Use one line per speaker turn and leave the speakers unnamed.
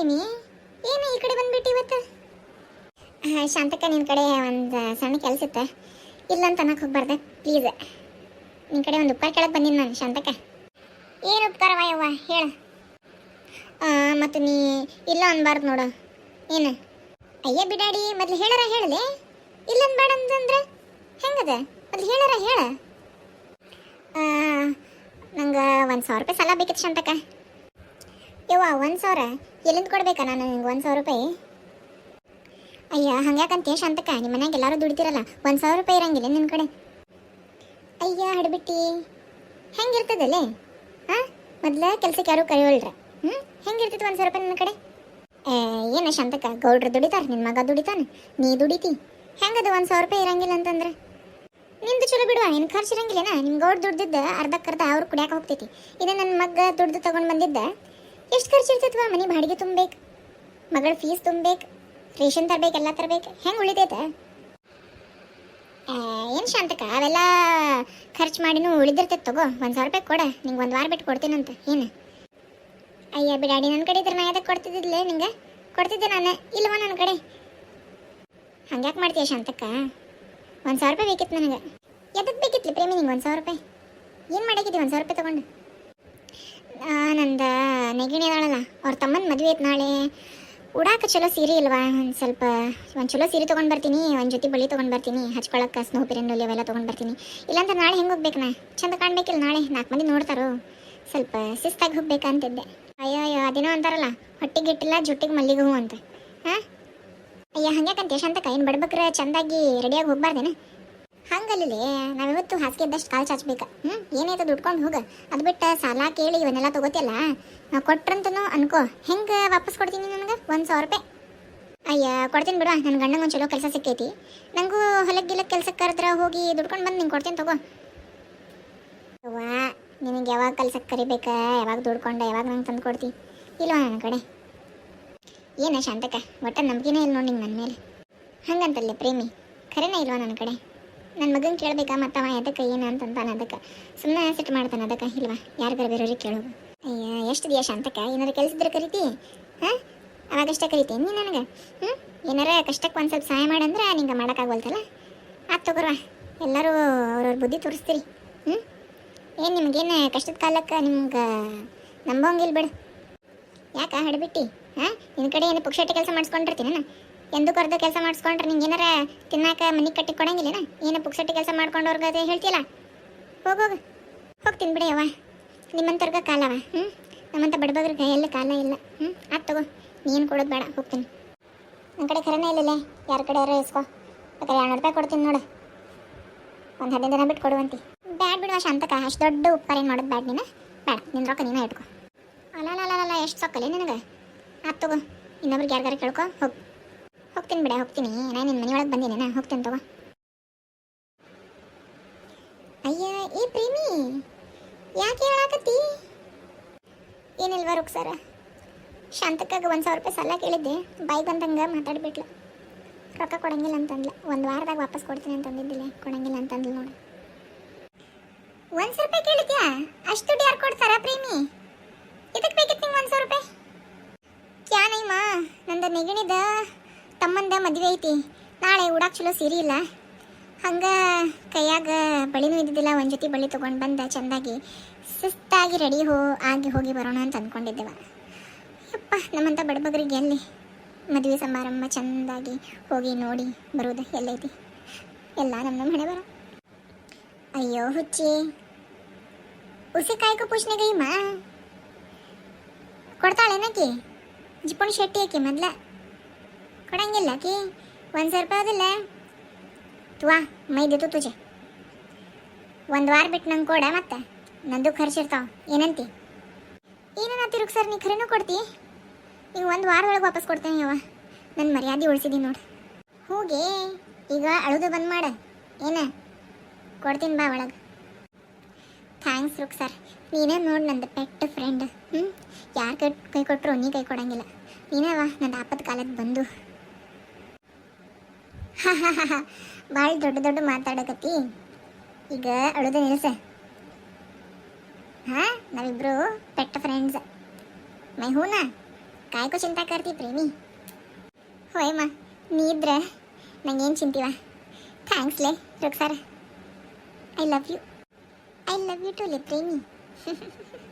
ಪ್ರೇಮಿ ಏನು ಈ ಕಡೆ ಬಂದ್ಬಿಟ್ಟು ಇವತ್ತು? ಶಾಂತಕ್ಕ ನಿನ್ನ ಕಡೆ ಒಂದು ಸಣ್ಣ ಕೆಲಸ ಇತ್ತ. ಇಲ್ಲ ಅಂತ ಅನ್ನಕ್ಕೆ ಹೋಗ್ಬಾರ್ದೆ ಪ್ಲೀಸ್ ನಿನ್ನ ಕಡೆ ಒಂದು ಉಪಕಾರ ಕೇಳಕ್ಕೆ ಬಂದಿನಿ ನಾನು, ಶಾಂತಕ್ಕ. ಏನು ಉಪಕಾರವ ಯವ್ವ ಹೇಳ. ಮತ್ತು ನೀ ಇಲ್ಲ ಅನ್ಬಾರ್ದು ನೋಡು. ಏನು? ಅಯ್ಯ ಬಿಡಾಡಿ, ಮೊದಲು ಹೇಳರ ಹೇಳಲೇ. ಇಲ್ಲ ಅನ್ಬೇಡ ಅಂತಂದ್ರೆ ಹೆಂಗದ? ಮೊದಲು ಹೇಳರ ಹೇಳ. ನಂಗೆ ಒಂದು ಸಾವಿರ ರೂಪಾಯಿ ಸಾಲ ಬೇಕಿತ್ತು ಶಾಂತಕ್ಕ. ಯವ್ವ, ಒಂದು ಸಾವಿರ. ಎಲ್ಲಿಂದ ಕೊಡ್ಬೇಕಾ ನಾನು ನಿಂಗೆ ಒಂದು ಸಾವಿರ ರೂಪಾಯಿ? ಅಯ್ಯ ಹಂಗ್ಯಾಕಂತೆ ಶಾಂತಕ ನಿಮ್ಮ ಮನ್ಯಾಗ ಎಲ್ಲರೂ ದುಡಿತಿರಲ್ಲ, ಒಂದು ಸಾವಿರ ರೂಪಾಯಿ ಇರಂಗಿಲ್ಲ ನಿನ್ನ ಕಡೆ. ಅಯ್ಯ, ಹಡ್ಬಿಟ್ಟಿ. ಹೆಂಗಿರ್ತದಲ್ಲೇ? ಹಾಂ ಮೊದಲ ಕೆಲ್ಸಕ್ಕೆ ಯಾರು ಕರೆಯೋಲ್ರ. ಹ್ಞೂ ಹೆಂಗಿರ್ತದೆ ಒಂದು ಸಾವಿರ ರೂಪಾಯಿ ನನ್ನ ಕಡೆ? ಏನು ಶಾಂತಕ ಗೌಡ್ರು ದುಡಿತಾರೆ ನಿನ್ನ ಮಗ ದುಡಿತಾನೆ, ನೀ ದುಡಿತಿ. ಹೆಂಗದ ಒಂದು ಸಾವಿರ ರೂಪಾಯಿ ಇರಂಗಿಲ್ಲ ಅಂತಂದ್ರೆ? ನಿಂದು ಚಲೋ ಬಿಡುವ ನಿನ್ನ ಖರ್ಚು ಇರಂಗಿಲ್ಲ ನಿಮ್ಮ ಗೌಡ್ ದುಡ್ದಿದ್ದ ಅರ್ಧಕ್ಕರ್ಧ ಅವ್ರು ಕುಡಿಯಾಕೆ ಹೋಗ್ತೈತಿ. ಇದೇ ನನ್ನ ಮಗ ದುಡ್ದು ತೊಗೊಂಡು ಬಂದಿದ್ದ. ಎಷ್ಟು ಖರ್ಚು ಇರ್ತೈತವ ಮನೆ ಬಾಡಿಗೆ ತುಂಬಬೇಕು, ಮಗಳ ಫೀಸ್ ತುಂಬಬೇಕು ರೇಷನ್ ತರಬೇಕು, ಎಲ್ಲ ತರಬೇಕು. ಹೆಂಗೆ ಉಳಿತೈತೆ? ಏನು ಶಾಂತಕ ಅವೆಲ್ಲ ಖರ್ಚು ಮಾಡಿನೂ ಉಳಿದಿರ್ತೈತೆ ತಗೋ. ಒಂದು ಸಾವಿರ ರೂಪಾಯಿ ಕೊಡ, ನಿಂಗೆ ಒಂದು ವಾರ ಬಿಟ್ಟು ಕೊಡ್ತೀನಂತ. ಏನು? ಅಯ್ಯ ಬಿಡಾಡಿ ನನ್ನ ಕಡೆ ಇದ್ರೆ ನಾ ಯಾವ್ದಕ್ಕೆ ಕೊಡ್ತಿದ್ದಿಲ್ಲ ನಿಂಗೆ? ಕೊಡ್ತಿದ್ದೆ ನಾನು, ಇಲ್ವಾ ನನ್ನ ಕಡೆ? ಹಂಗ್ಯಾಕೆ ಮಾಡ್ತೀಯ ಶಾಂತಕ್ಕ? ಒಂದು ಸಾವಿರ ರೂಪಾಯಿ ಬೇಕಿತ್ತು ನನಗೆ. ಎದಕ್ಕೆ ಬೇಕಿತ್ತು ಪ್ರೇಮಿ ನಿಂಗೆ ಒಂದು ಸಾವಿರ ರೂಪಾಯಿ? ಏನು ಮಾಡಾಕಿದ್ದಿ ಒಂದು ಸಾವಿರ ರೂಪಾಯಿ ತೊಗೊಂಡು? ನಂದ ನೆಗಿಣಿ ಅದಾಳಲ್ಲ, ಅವ್ರ ತಮ್ಮನ ಮದುವೆ ಐತೆ ನಾಳೆ. ಉಡಾಕ ಚಲೋ ಸೀರೆ ಇಲ್ವಾ? ಒಂದು ಸ್ವಲ್ಪ, ಒಂದು ಚಲೋ ಸೀರೆ ತೊಗೊಂಡು ಬರ್ತೀನಿ, ಒಂದು ಜೊತೆ ಬಳಿ ತೊಗೊಂಡು ಬರ್ತೀನಿ ಹಚ್ಕೊಳಕ್ಕೆ ಸ್ನೋ ಪಿರನ್ನಲ್ಲಿ ಅವೆಲ್ಲ ತೊಗೊಂಡು ಬರ್ತೀನಿ. ಇಲ್ಲಾಂದ್ರೆ ನಾಳೆ ಹೆಂಗೆ ಹೋಗ್ಬೇಕು ನಾ? ಚಂದ ಕಾಣಬೇಕಿಲ್ಲ ನಾಳೆ ನಾಲ್ಕು ಮಂದಿ ನೋಡ್ತಾರೋ? ಸ್ವಲ್ಪ ಶಿಸ್ತಾಗಿ ಹೋಗ್ಬೇಕಂತಿದ್ದೆ ಅಯ್ಯೋ ಅಯ್ಯೋ, ಅದೇನೋ ಅಂತಾರಲ್ಲ ಹೊಟ್ಟಿಗೆ ಇಟ್ಟಿಲ್ಲ ಜುಟ್ಟಿಗೆ ಮಲ್ಲಿಗೆ ಹೂ ಅಂತ. ಹಾಂ? ಅಯ್ಯ, ಹಂಗ್ಯಾಕಂತ? ಶಾಂತಕ ಏನು ಬಡ್ಬಕ್ರ? ಚಂದಾಗಿ ರೆಡಿಯಾಗಿ ಹೋಗ್ಬಾರ್ದೇನ? ಹಂಗಲ್ಲೇ ನಾವಿವತ್ತು ಹಾಸಿಗೆ ಇದ್ದಷ್ಟು ಕಾಲು ಚಾಚ್ಬೇಕು. ಹ್ಞೂ ಏನೈತೆ ದುಡ್ಕೊಂಡು ಹೋಗ. ಅದು ಬಿಟ್ಟು ಸಾಲ ಕೇಳಿ ಇವನ್ನೆಲ್ಲ ತಗೋತಿಯಲ್ಲ? ಕೊಟ್ರಂತನೂ ಅನ್ಕೋ. ಹೆಂಗೆ ವಾಪಸ್ ಕೊಡ್ತೀನಿ ನನಗೆ? ಒಂದು ಸಾವಿರ ರೂಪಾಯಿ. ಅಯ್ಯ, ಕೊಡ್ತೀನಿ ಬಿಡು. ನನ್ನ ಗಂಡಂಗೆ ಒಂದು ಚಲೋ ಕೆಲಸ ಸಿಕ್ಕೈತಿ. ನನಗೂ ಹೊಲಕ್ಕೆ ಗಿಲಕ್ಕೆ ಕೆಲ್ಸಕ್ಕೆ ಕರೆದ್ರೆ ಹೋಗಿ ದುಡ್ಕೊಂಡು ಬಂದು ನಿಂಗೆ ಕೊಡ್ತೀನಿ ತಗೋ. ಅವ್ವಾ ನಿನಗೆ ಯಾವಾಗ ಕೆಲ್ಸಕ್ಕೆ ಕರಿಬೇಕಾ? ಯಾವಾಗ ದುಡ್ಕೊಂಡೆ? ಯಾವಾಗ ನಂಗೆ ತಂದು ಕೊಡ್ತಿ? ಇಲ್ವಾ ನನ್ನ ಕಡೆ? ಏನ ಶಾಂತಕ ಒಟ್ಟ ನಂಬಿಕೆನೇ ಇಲ್ಲ ನೋಡಿ ನನ್ನ ಮೇಲೆ. ಹಂಗಂತಲ್ಲೇ ಪ್ರೇಮಿ. ಖರೇನೇ ಇಲ್ವಾ ನನ್ನ ಕಡೆ? ನನ್ನ ಮಗನ ಕೇಳಬೇಕಾ ಮತ್ತವ ಅದಕ್ಕೆ ಏನು ಅಂತಂತಾನೆ ಅದಕ್ಕೆ. ಸುಮ್ಮನೆ ಸಿಟ್ಟು ಮಾಡ್ತಾನೆ ಅದಕ್ಕೆ. ಇಲ್ವಾ? ಯಾರಿಗಾರ ಬೇರೆಯವ್ರಿಗೆ ಕೇಳೋದು. ಅಯ್ಯ, ಎಷ್ಟು ದಿಯಾ ಶಾಂತಕ ಏನಾರ ಕೆಲಸ ಇದ್ರೆ ಕರಿತಿ? ಹಾಂ? ಅವಾಗಷ್ಟೇ ಕರಿತೀನಿ ನೀ ನನಗೆ? ಹ್ಞೂ ಏನಾರ ಕಷ್ಟಕ್ಕೆ ಒಂದು ಸ್ವಲ್ಪ ಸಹಾಯ ಮಾಡಂದ್ರೆ ನಿಂಗೆ ಮಾಡೋಕ್ಕಾಗಲ್ತಲ್ಲ ಆತ್ ತಗೋರ್ವಾ ಎಲ್ಲರೂ ಅವ್ರವ್ರ ಬುದ್ಧಿ ತೋರಿಸ್ತೀರಿ. ಹ್ಞೂ ಏನು ನಿಮ್ಗೇನು ಕಷ್ಟದ ಕಾಲಕ್ಕೆ ನಿಮ್ಗೆ ನಂಬೋಂಗಿಲ್ಲ ಬಿಡು. ಯಾಕ, ಹಡ್ಬಿಟ್ಟಿ? ಹಾಂ? ನಿನ್ನ ಕಡೆ ಏನು ಪುಕ್ಷಟಿ ಕೆಲಸ ಮಾಡಿಸ್ಕೊಂಡಿರ್ತೀನಿ ಎಂದು ಕರೆದು ಕೆಲಸ ಮಾಡಿಸ್ಕೊಂಡ್ರೆ. ನಿಂಗೆ ಏನಾರ ತಿನ್ನಾಕ ಮನೆ ಕಟ್ಟಿ ಕೊಡಂಗಿಲ್ಲನ? ಏನು ಪುಕ್ಸಟ್ಟಿ ಕೆಲಸ ಮಾಡ್ಕೊಂಡವ್ರಿಗೆ ಅದೇ ಹೇಳ್ತಿಯಲ್ಲ? ಹೋಗೋಗ ಹೋಗ್ತೀನಿ ಬಿಡಿ ಅವ್ವ ನಿಮ್ಮಂತವ್ರಿಗೆ ಕಾಲವ ಹ್ಞೂ ನಮ್ಮಂತ ಬಡಬಗ್ರಿಗೆ ಕೈಯಲ್ಲಿ ಕಾಲ ಇಲ್ಲ ಹ್ಞೂ ಆತ್ ತಗೋ, ನೀನು ಕೊಡೋದು ಬೇಡ ಹೋಗ್ತೀನಿ ನನ್ನ ಕಡೆ ಖರೇನೇ ಇಲ್ಲಲ್ಲೇ ಯಾರ ಕಡೆ ಯಾರೋ ಇಸ್ಕೋ ಬೇಕಾದ್ರೆ ಎರಡು ರೂಪಾಯಿ ಕೊಡ್ತೀನಿ ನೋಡು. ಒಂದು ಹದಿನೈದು ದಿನ ಬಿಟ್ಟು ಕೊಡುವಂತಿ. ಬ್ಯಾಡ್ ಬಿಡುವ ಶಾಂತಕ ಅಷ್ಟು ದೊಡ್ಡ ಉಪಕಾರ ಏನು ಮಾಡೋದು ಬ್ಯಾಡ್ ನೀನು? ಬೇಡ ನಿನ್ನ ರೊಕ್ಕ ನೀನೇ ಇಟ್ಕೋ. ಅಲ್ಲ ಎಷ್ಟು ಸೊಕ್ಕಲಿ ನಿನಗೆ? ಆತ್ ತಗೋ, ಇನ್ನೊಬ್ರಿಗೆ ಯಾರಿಗಾರ ಕೇಳ್ಕೊ, ಹೋಗಿ. ಹೋಗ್ತೀನಿ ಬಿಡ, ಹೋಗ್ತೀನಿ. ನಾನು ನಿನ್ನ ಮನೆಯೊಳಗೆ ಬಂದೀನಿ, ನಾ ಹೋಗ್ತೀನಿ ತಗೋ. ಅಯ್ಯ, ಏ ಪ್ರೇಮಿ, ಯಾಕೆ ಹೇಳಾಕತ್ತಿ? ಏನಿಲ್ವಾ ರುಕ್ ಸರ ಶಾಂತಕ್ಕಾಗ ಒಂದು ಸಾವಿರ ರೂಪಾಯಿ ಸಾಲ ಕೇಳಿದ್ದೆ. ಬಾಯಿ ಬಂದಂಗೆ ಮಾತಾಡ್ಬಿಟ್ಲ. ರೊಕ್ಕ ಕೊಡಂಗಿಲ್ಲ ಅಂತಂದ್ಲ. ಒಂದು ವಾರದಾಗ ವಾಪಸ್ ಕೊಡ್ತೀನಿ ಅಂತಂದಿದ್ದಿಲ್ಲ ಕೊಡಂಗಿಲ್ಲ ಅಂತಂದ್ಲು ನೋಡಿ. ಒಂದು ಸಾವಿರ ರೂಪಾಯಿ ಕೇಳಿದ್ಯಾ? ಅಷ್ಟು ದುಡ್ಡು ಯಾರು ಕೊಡ್ತಾರ ಪ್ರೇಮಿ? ಇದಕ್ಕೆ ಬೇಕಿತ್ತು ನಿಂಗೆ ಒಂದು ಸಾವಿರ ರೂಪಾಯಿ? ಕ್ಯಾ ಮಾ ನಂದು ನೆಗಣಿದ. ತಮ್ಮಂದ ಮದುವೆ ಐತಿ. ನಾಳೆ ಉಡಾಕ್ ಚಲೋ ಸೀರೆ ಇಲ್ಲ. ಹಂಗೆ ಕೈಯಾಗ ಬಳಿನೂ ಇದ್ದಿದ್ದಿಲ್ಲ, ಒಂದು ಜೊತೆ ಬಳಿ ತೊಗೊಂಡು ಬಂದ ಚೆಂದಾಗಿ. ಸುಸ್ತಾಗಿ ರೆಡಿ ಹೋ, ಆಗಿ ಹೋಗಿ ಬರೋಣ ಅಂತ ಅಂದ್ಕೊಂಡಿದ್ದೆವ ಯಪ್ಪ ನಮ್ಮಂಥ ಬಡಬಗರಿಗೆ ಎಲ್ಲಿ? ಮದುವೆ ಸಮಾರಂಭ ಚೆಂದಾಗಿ ಹೋಗಿ ನೋಡಿ ಬರೋದು ಎಲ್ಲೈತಿ. ಎಲ್ಲ ನಮ್ಮ ನಮ್ಮ ಹಣೆ ಬರೋ. ಅಯ್ಯೋ ಹುಚ್ಚಿ. ಉಸಿಕಾಯ್ಕೋ ಕೊಡ್ತಾಳೆ ಕೊಡ್ತಾಳೇನಕಿ ಜಿಪುಣ್ ಶೆಟ್ಟಿ ಆಕಿ ಮೊದ್ಲ? ಕೊಡಂಗಿಲ್ಲ ಕಿ ಒಂದು ಸಾವಿರ ರೂಪಾಯಿ ಅದಿಲ್ಲ ತುವಾ ಮೈದಿತ್ತು ತುಜೆ. ಒಂದು ವಾರ ಬಿಟ್ಟು ನಂಗೆ ಕೊಡ ಮತ್ತೆ. ನಂದು ಖರ್ಚಿರ್ತಾವ ಏನಂತಿ? ಏನನ್ನತ್ತಿರುಗ್ ಸರ್, ನೀ ಖರೇನೂ ಕೊಡ್ತಿ? ಈಗ ಒಂದು ವಾರದೊಳಗೆ ವಾಪಸ್ ಕೊಡ್ತೇನೆ ಅವ ನನ್ನ ಮರ್ಯಾದೆ ಉಳಿಸಿದ್ದೀನಿ ನೋಡಿ. ಹೋಗಿ, ಈಗ ಅಳುದು ಬಂದ್ ಮಾಡ. ಏನ? ಕೊಡ್ತೀನಿ ಬಾ ಒಳಗೆ. ಥ್ಯಾಂಕ್ಸ್ ರುಕ್ ಸರ್. ನೀನೇ ನೋಡಿ ನಂದು ಪೆಟ್ ಫ್ರೆಂಡ್. ಹ್ಞೂ ಯಾರು ಕೈ ಕೈ ಕೊಟ್ಟರು ನೀ ಕೈ ಕೊಡಂಗಿಲ್ಲ. ನೀನೇವಾ ನನ್ನ ಆಪತ್ ಕಾಲಕ್ಕೆ ಬಂದು. ಭಾಳ ದೊಡ್ಡ ದೊಡ್ಡ ಮಾತಾಡಕತ್ತಿ. ಈಗ ಅಳುದ ನಿಲ್ಸ. ಹಾ, ನಾವಿಬ್ರು ಪೆಟ್ಟ ಫ್ರೆಂಡ್ಸ್ ಮೈ ಹೂನ, ಕಾಯ್ಕೋ ಚಿಂತಾ ಕರ್ತಿ ಪ್ರೇಮಿ ಹೋಯಮ್ಮ ನೀ ಇದ್ರೆ, ನಂಗೇನು ಚಿಂತೀವ? ಥ್ಯಾಂಕ್ಸ್ ಲೇ Ruksar I love you I love you too ಲೇ ಪ್ರೇಮಿ.